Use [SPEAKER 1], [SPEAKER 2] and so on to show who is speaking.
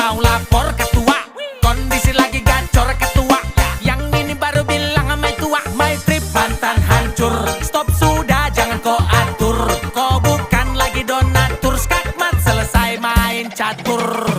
[SPEAKER 1] mau lapor ketua Kondisi lagi gacor ketua Yang ini baru bilang mai tua. My trip Bantan hancur. Stop sudah jangan kau atur. Kau bukan lagi donatur. Skakmat selesai main catur.